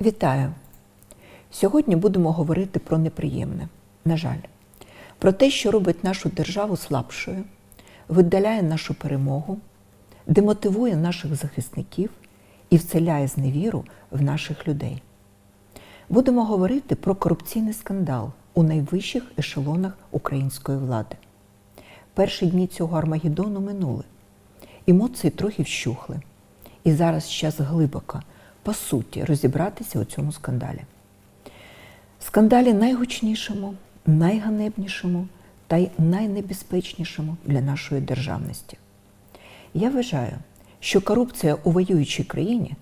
Вітаю! Сьогодні будемо говорити про неприємне, на жаль, про те, що робить нашу державу слабшою, видаляє нашу перемогу, демотивує наших захисників і вселяє зневіру в наших людей. Будемо говорити про корупційний скандал у найвищих ешелонах української влади. Перші дні цього Армагеддону минули, емоції трохи вщухли. І зараз час глибоко, по суті, розібратися у цьому скандалі. Скандалі найгучнішому, найганебнішому та й найнебезпечнішому для нашої державності. Я вважаю, що корупція у воюючій країні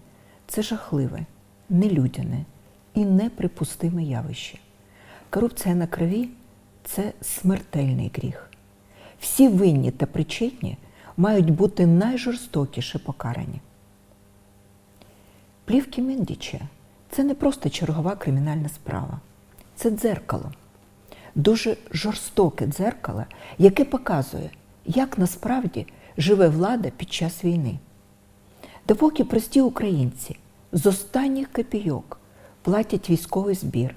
це жахливе, нелюдяне і неприпустиме явище. Корупція на крові це смертельний гріх. Всі винні та причетні мають бути найжорстокіше покарані. Плівки Міндіча це не просто чергова кримінальна справа, це дзеркало, дуже жорстоке дзеркало, яке показує, як насправді живе влада під час війни. Допоки прості українці з останніх копійок платять військовий збір,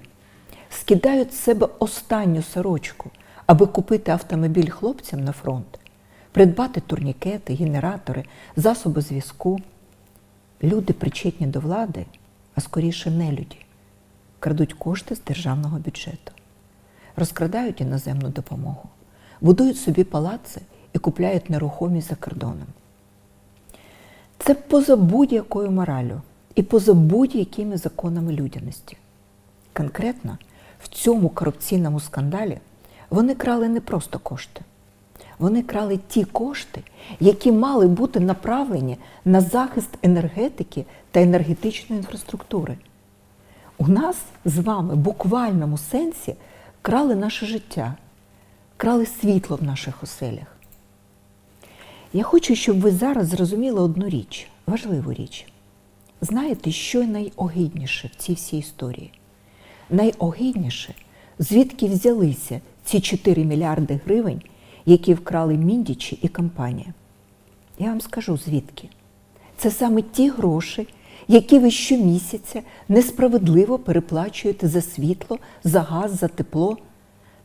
скидають з себе останню сорочку, аби купити автомобіль хлопцям на фронт, придбати турнікети, генератори, засоби зв'язку. Люди причетні до влади, а скоріше нелюді, крадуть кошти з державного бюджету, розкрадають іноземну допомогу, будують собі палаци і купляють нерухомість за кордоном. Це поза будь-якою моралю і поза будь-якими законами людяності. Конкретно в цьому корупційному скандалі вони крали не просто кошти. Вони крали ті кошти, які мали бути направлені на захист енергетики та енергетичної інфраструктури. У нас з вами в буквальному сенсі крали наше життя, крали світло в наших оселях. Я хочу, щоб ви зараз зрозуміли одну річ, важливу річ. Знаєте, що найогидніше в цій всій історії? Найогидніше, звідки взялися ці 4 мільярди гривень які вкрали міндічі і компанія. Я вам скажу звідки. Це саме ті гроші, які ви щомісяця несправедливо переплачуєте за світло, за газ, за тепло.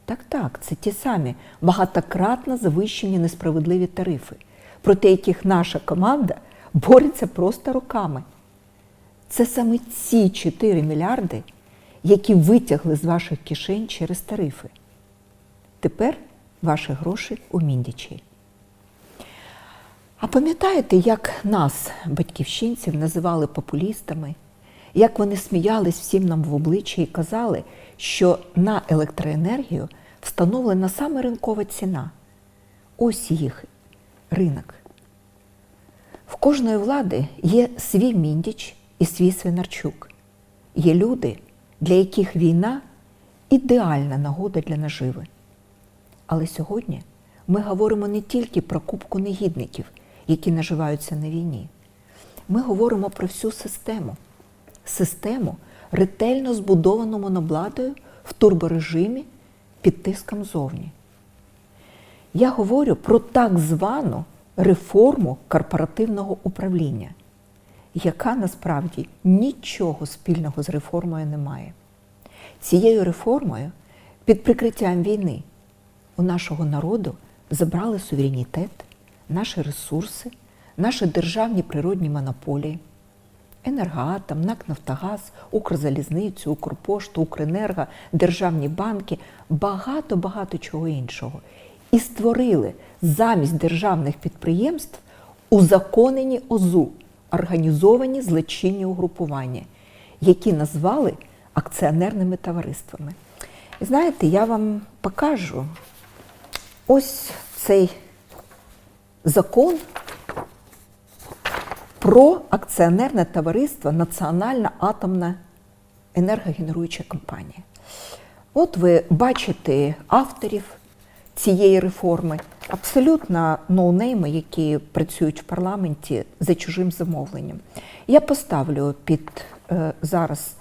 Так, так, це ті самі багатократно завищені несправедливі тарифи, проти яких наша команда бореться просто роками. Це саме ці 4 мільярди, які витягли з ваших кишень через тарифи. Тепер ваші гроші у міндічі. А пам'ятаєте, як нас, батьківщинців, називали популістами, як вони сміялись всім нам в обличчя і казали, що на електроенергію встановлена саме ринкова ціна. Ось їх ринок. В кожної влади є свій міндіч і свій свинарчук. Є люди, для яких війна ідеальна нагода для наживи. Але сьогодні ми говоримо не тільки про кубку негідників, які наживаються на війні. Ми говоримо про всю систему. Систему, ретельно збудовану монобладою в турборежимі під тиском зовні. Я говорю про так звану реформу корпоративного управління, яка насправді нічого спільного з реформою не має. Цією реформою під прикриттям війни у нашого народу забрали суверенітет, наші ресурси, наші державні природні монополії, енергоатом, НАК Нафтогаз, Укрзалізницю, Укрпошту, Укренерго, державні банки, багато-багато чого іншого. І створили замість державних підприємств узаконені ОЗУ, організовані злочинні угрупування, які назвали акціонерними товариствами. І знаєте, я вам покажу ось цей закон про акціонерне товариство Національна атомна енергогенеруюча компанія. От ви бачите авторів цієї реформи, абсолютно ноунейми, які працюють в парламенті за чужим замовленням. Я поставлю під е, зараз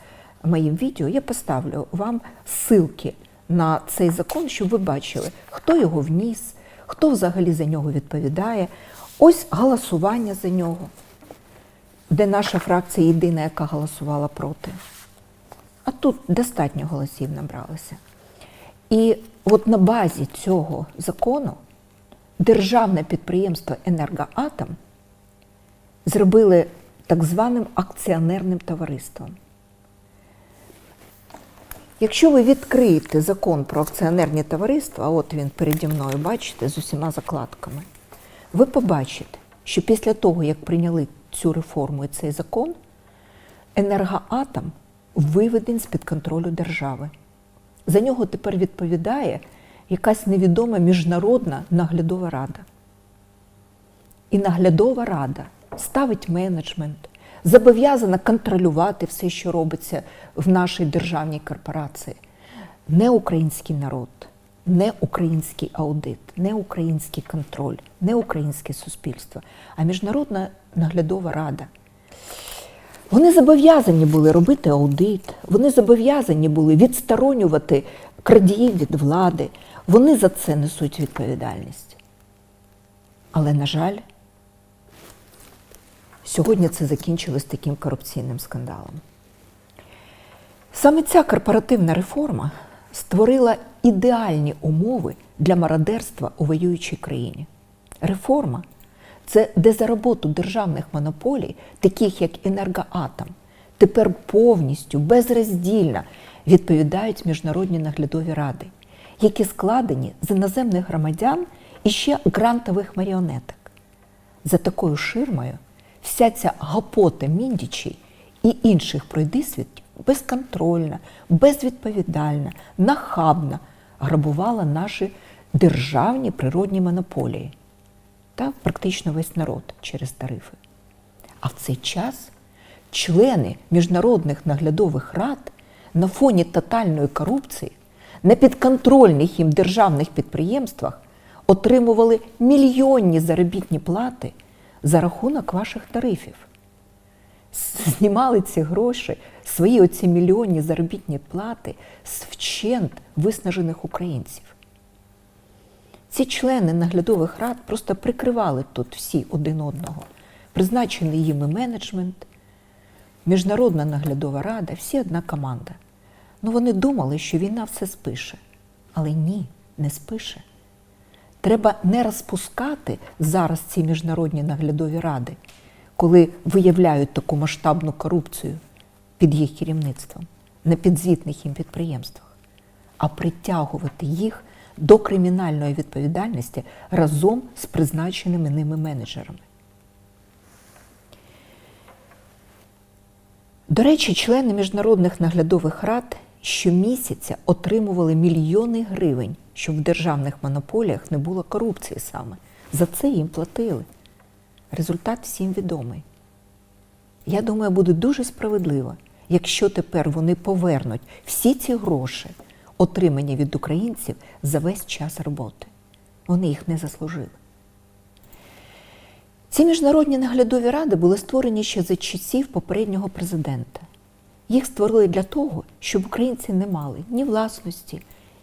моїм відео, я поставлю вам ссылки на цей закон, щоб ви бачили, хто його вніс, хто взагалі за нього відповідає. Ось голосування за нього, де наша фракція єдина, яка голосувала проти. А тут достатньо голосів набралося. І от на базі цього закону державне підприємство Енергоатом зробили так званим акціонерним товариством. Якщо ви відкриєте закон про акціонерні товариства, от він переді мною, бачите, з усіма закладками, ви побачите, що після того, як прийняли цю реформу і цей закон, енергоатом виведен з-під контролю держави. За нього тепер відповідає якась невідома міжнародна наглядова рада. І наглядова рада ставить менеджмент, зобов'язана контролювати все, що робиться в нашій державній корпорації. Не український народ, не український аудит, не український контроль, не українське суспільство, а міжнародна наглядова рада. Вони зобов'язані були робити аудит, вони зобов'язані були відсторонювати крадіїв від влади. Вони за це несуть відповідальність. Але, на жаль, сьогодні це закінчилось таким корупційним скандалом. Саме ця корпоративна реформа створила ідеальні умови для мародерства у воюючій країні. Реформа це де за роботу державних монополій, таких як енергоатом, тепер повністю безроздільно відповідають міжнародні наглядові ради, які складені з іноземних громадян і ще грантових маріонеток. За такою ширмою вся ця гапота міндічей і інших пройдисвітів безконтрольна, безвідповідальна, нахабна грабувала наші державні природні монополії та практично весь народ через тарифи. А в цей час члени міжнародних наглядових рад на фоні тотальної корупції на підконтрольних їм державних підприємствах отримували мільйонні заробітні плати за рахунок ваших тарифів. Знімали ці гроші, свої оці мільйонні заробітні плати з вчент виснажених українців. Ці члени наглядових рад просто прикривали тут всі один одного. Призначений їм і менеджмент, міжнародна наглядова рада, всі одна команда. Ну вони думали, що війна все спише. Але ні, не спише. Треба не розпускати зараз ці міжнародні наглядові ради, коли виявляють таку масштабну корупцію під їх керівництвом на підзвітних їм підприємствах, а притягувати їх до кримінальної відповідальності разом з призначеними ними менеджерами. До речі, члени міжнародних наглядових рад щомісяця отримували мільйони гривень, щоб в державних монополіях не було корупції саме. За це їм платили. Результат всім відомий. Я думаю, буде дуже справедливо, якщо тепер вони повернуть всі ці гроші, отримані від українців за весь час роботи. Вони їх не заслужили. Ці міжнародні наглядові ради були створені ще за часів попереднього президента. Їх створили для того, щоб українці не мали ні власності,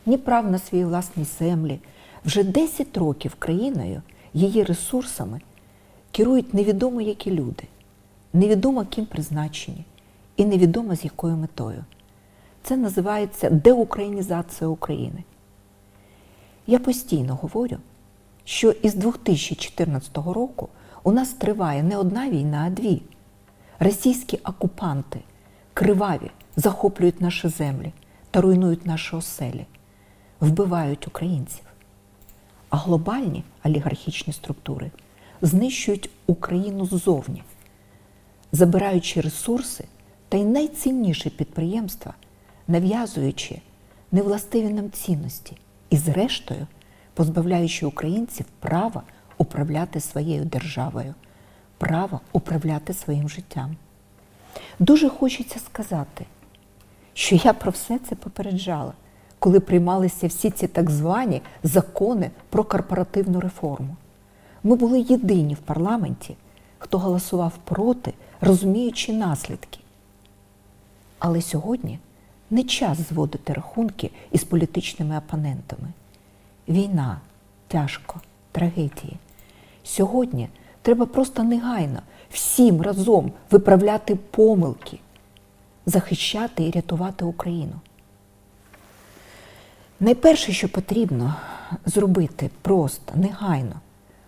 ні прав на свої власні землі. Вже 10 років країною, її ресурсами керують невідомо які люди, невідомо ким призначені і невідомо з якою метою. Це називається деукраїнізація України. Я постійно говорю, що із 2014 року у нас триває не одна війна, а дві. Російські окупанти криваві захоплюють наші землі та руйнують наші оселі, вбивають українців. А глобальні олігархічні структури знищують Україну ззовні, забираючи ресурси та й найцінніші підприємства, нав'язуючи невластиві нам цінності і, зрештою, позбавляючи українців права управляти своєю державою, права управляти своїм життям. Дуже хочеться сказати, що я про все це попереджала, коли приймалися всі ці так звані закони про корпоративну реформу. Ми були єдині в парламенті, хто голосував проти, розуміючи наслідки. Але сьогодні не час зводити рахунки із політичними опонентами. Війна тяжко, трагедії. Сьогодні треба просто негайно всім разом виправляти помилки, захищати і рятувати Україну. Найперше, що потрібно зробити просто, негайно,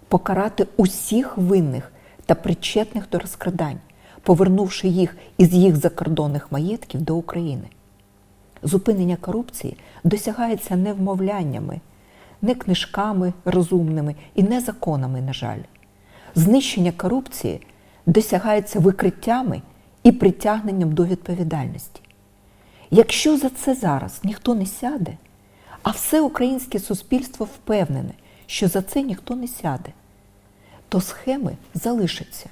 покарати усіх винних та причетних до розкрадань, повернувши їх із їх закордонних маєтків до України. Зупинення корупції досягається не вмовляннями, не книжками розумними і не законами, на жаль. Знищення корупції досягається викриттями і притягненням до відповідальності. Якщо за це зараз ніхто не сяде, а все українське суспільство впевнене, що за це ніхто не сяде, то схеми залишаться.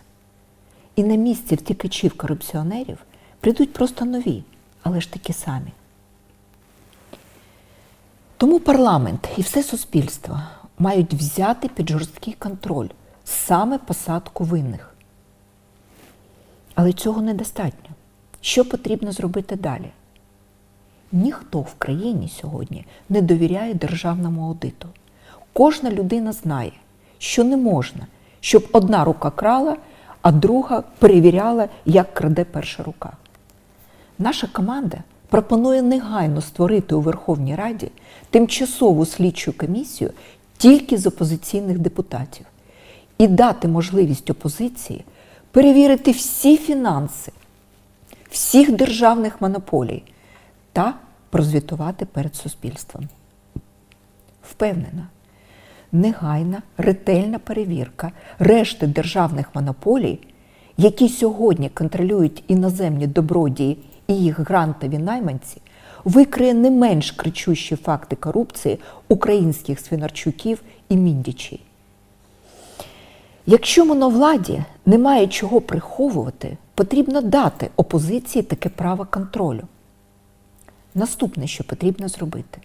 І на місці втікачів корупціонерів прийдуть просто нові, але ж такі самі. Тому парламент і все суспільство мають взяти під жорсткий контроль саме посадку винних. Але цього недостатньо. Що потрібно зробити далі? Ніхто в країні сьогодні не довіряє державному аудиту. Кожна людина знає, що не можна, щоб одна рука крала, а друга перевіряла, як краде перша рука. Наша команда пропонує негайно створити у Верховній Раді тимчасову слідчу комісію тільки з опозиційних депутатів і дати можливість опозиції перевірити всі фінанси всіх державних монополій та прозвітувати перед суспільством. Впевнена, негайна ретельна перевірка решти державних монополій, які сьогодні контролюють іноземні добродії і їх грантові найманці, викриє не менш кричущі факти корупції українських свинарчуків і міндічей. Якщо моновладі немає чого приховувати, потрібно дати опозиції таке право контролю. Наступне, що потрібно зробити,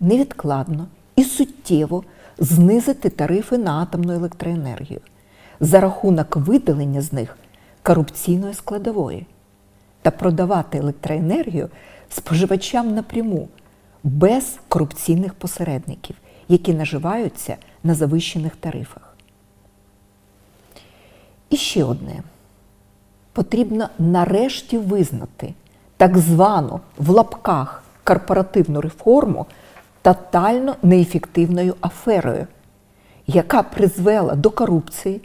невідкладно і суттєво знизити тарифи на атомну електроенергію за рахунок видалення з них корупційної складової та продавати електроенергію споживачам напряму без корупційних посередників, які наживаються на завищених тарифах. І ще одне. Потрібно нарешті визнати так звану в лапках корпоративну реформу тотально неефективною аферою, яка призвела до корупції,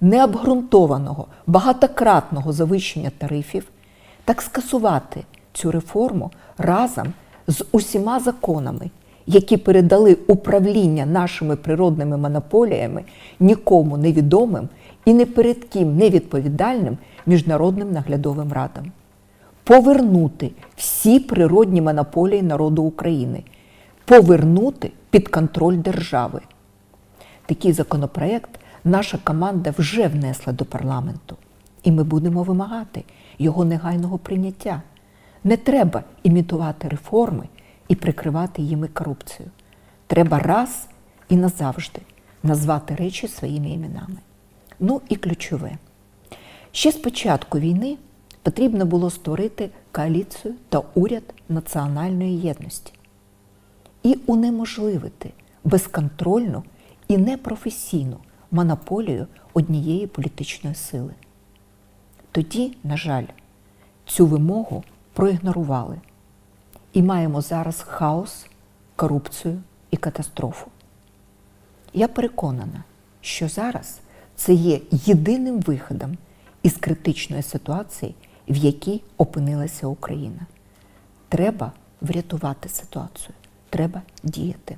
необґрунтованого багатократного завищення тарифів, так скасувати цю реформу разом з усіма законами, які передали управління нашими природними монополіями нікому невідомим і не перед ким невідповідальним міжнародним наглядовим радам. Повернути всі природні монополії народу України, повернути під контроль держави. Такий законопроект наша команда вже внесла до парламенту, і ми будемо вимагати його негайного прийняття. Не треба імітувати реформи і прикривати їми корупцію. Треба раз і назавжди назвати речі своїми іменами. Ну і ключове. Ще з початку війни потрібно було створити коаліцію та уряд національної єдності і унеможливити безконтрольну і непрофесійну монополію однієї політичної сили. Тоді, на жаль, цю вимогу проігнорували і маємо зараз хаос, корупцію і катастрофу. Я переконана, що зараз це є єдиним виходом із критичної ситуації, в якій опинилася Україна. Треба врятувати ситуацію, треба діяти.